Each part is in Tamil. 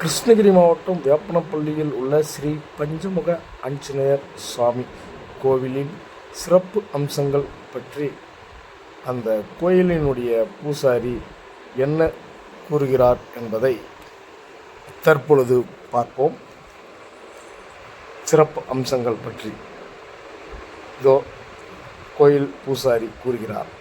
கிருஷ்ணகிரி மாவட்டம் வேப்பனப்பள்ளியில் உள்ள ஸ்ரீ பஞ்சமுக ஆஞ்சநேயர் சுவாமி கோவிலின் சிறப்பு அம்சங்கள் பற்றி அந்த கோயிலினுடைய பூசாரி என்ன கூறுகிறார் என்பதை தற்பொழுது பார்ப்போம். சிறப்பு அம்சங்கள் பற்றி இதோ கோயில் பூசாரி கூறுகிறார்.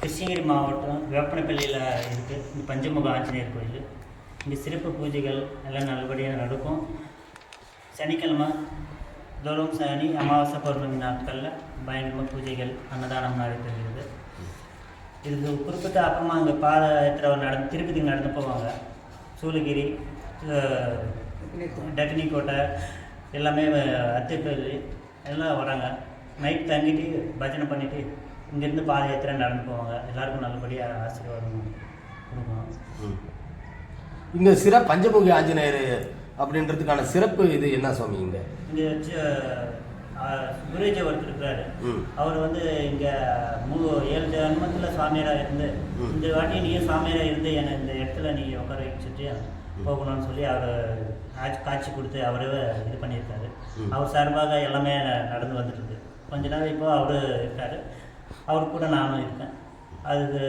கிருஷ்ணகிரி மாவட்டம் வேப்பனப்பள்ளியில் இருக்குது இந்த பஞ்சமுக ஆஞ்சநேயர் கோயில். இங்கே சிறப்பு பூஜைகள் எல்லாம் நல்லபடியாக நடக்கும். சனிக்கிழமை தோறும் சனி அமாவாசை பௌர்ணமி நாட்களில் பயங்கரமாக பூஜைகள் அன்னதானம் நடைபெறுகிறது இதுக்கு குறிப்பிட்ட அப்புறமா அங்கே பாதயாத்திரை நடந்து திருப்பதிக்கு நடந்து போவாங்க. சூளகிரி டக்னி கோட்டை எல்லாமே அத்திப்பள்ளி எல்லாம் வராங்க. நைட் தங்கிட்டு பஜனை பண்ணிவிட்டு இங்கேருந்து பாத யாத்திரை நடந்து போவாங்க. எல்லாருக்கும் நல்லபடியாக ஆசீர்வாதம் கொடுக்கணும் இங்க சிறப்பு பஞ்சமுகி ஆஞ்சநேயர் அப்படின்றதுக்கான சிறப்பு இது என்ன சுவாமி இங்க? இங்கே வச்சு குருஜி ஒருத்தர் இருக்கிறாரு. அவர் வந்து இங்கே மூ ஏழு ஜன்மத்தில் சுவாமியாராக இருந்து. இந்த வாட்டி நீயும் சுவாமியாராக இருந்து என்னை இந்த இடத்துல நீ உட்கார வச்சுட்டு போகணும்னு சொல்லி அவர் காட்சி கொடுத்து அவரே இது பண்ணியிருக்காரு. அவர் சார்பாக எல்லாமே நடந்து வந்துட்டு இருக்கு. கொஞ்ச நாள் இப்போ அவர் இருக்காரு. அவர் கூட நானும் இருக்கேன். அதுக்கு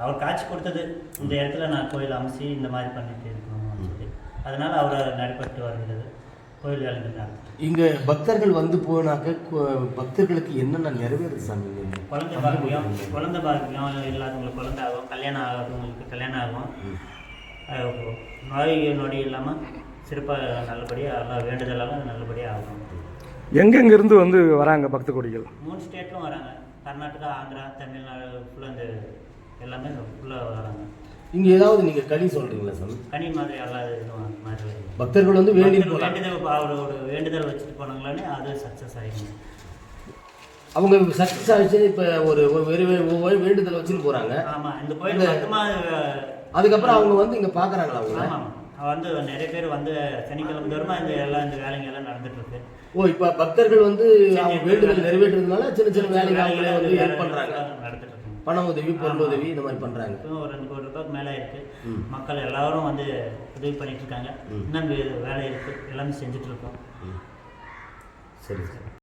அவர் காட்சி கொடுத்தது இந்த இடத்துல நான் கோயில் அமைச்சு இந்த மாதிரி பண்ணிட்டு இருக்கணும்னு சொல்லி. அதனால் அவர் நடைபெற்று வருகிறது. கோயில் வேலைகள் நடத்துட்டு இங்க பக்தர்கள் வந்து போனாக்க கு- பக்தர்களுக்கு என்னென்ன நிறைவேறுது சாமி? குழந்தை பாக்கியம் குழந்தை பாக்கியம் இல்லாதவங்களுக்கு குழந்தை ஆகும் கல்யாணம் ஆகாதவங்களுக்கு கல்யாணம் ஆகும். நோய் நொடி இல்லாமல் சிறப்பாக நல்லபடியாக எல்லாம் வேண்டுதலாலும் நல்லபடியாக ஆகும். எங்கெங்கிருந்து வந்து வராங்க பக்த கொடிகள்? மூணு ஸ்டேட்லும் வராங்க. கர்நாடகா ஆந்திரா தமிழ்நாடு ஃபுல்லாக இந்த எல்லாமே ஃபுல்லாக வராங்க. இங்க ஏதாவது நீங்க களி சொல்றீங்களா சாமி? கனி மாதிரி எல்லாம் இதுவும் மாதிரி. பக்தர்கள் வந்து வேண்டி பக்தர்கள் போலாம் வேண்டுதல் அவரோட வேண்டுதல் வச்சுட்டு போனாங்களானே அது சக்ஸஸ் ஆகிடும் அவங்க சக்சஸ் ஆயிடுச்சு இப்ப ஒரு வெறு வேண்டுதல் வச்சுட்டு போறாங்க. ஆமாம் இந்த கோயில் அதுக்கப்புறம் அவங்க வந்து இங்க பாக்குறாங்களா அவங்க ஆமாம் வந்து நிறைய பேர் வந்து சனிக்கிழமை தோறுமா இந்த எல்லாம் இந்த வேலைங்க எல்லாம் நடந்துட்டு இருக்கு ஓ இப்ப பக்தர்கள் வந்து அவங்க வேண்டுதல் நிறைவேற்றுறதுனால சின்ன சின்ன வேலைகள் அவங்களே வந்து ஹெல்ப் பண்றாங்க. நடந்துட்டு இருக்கு பண உதவி பொருள் உதவி இந்த மாதிரி பண்றாங்க. இப்போ ஒரு ரெண்டு கோடி ரூபாய்க்கு மேலே இருக்கு. மக்கள் எல்லாரும் வந்து உதவி பண்ணிட்டு இருக்காங்க. இன்னும் வேலை இருக்கு. எல்லாமே செஞ்சுட்டு இருக்கோம் சரி சார்.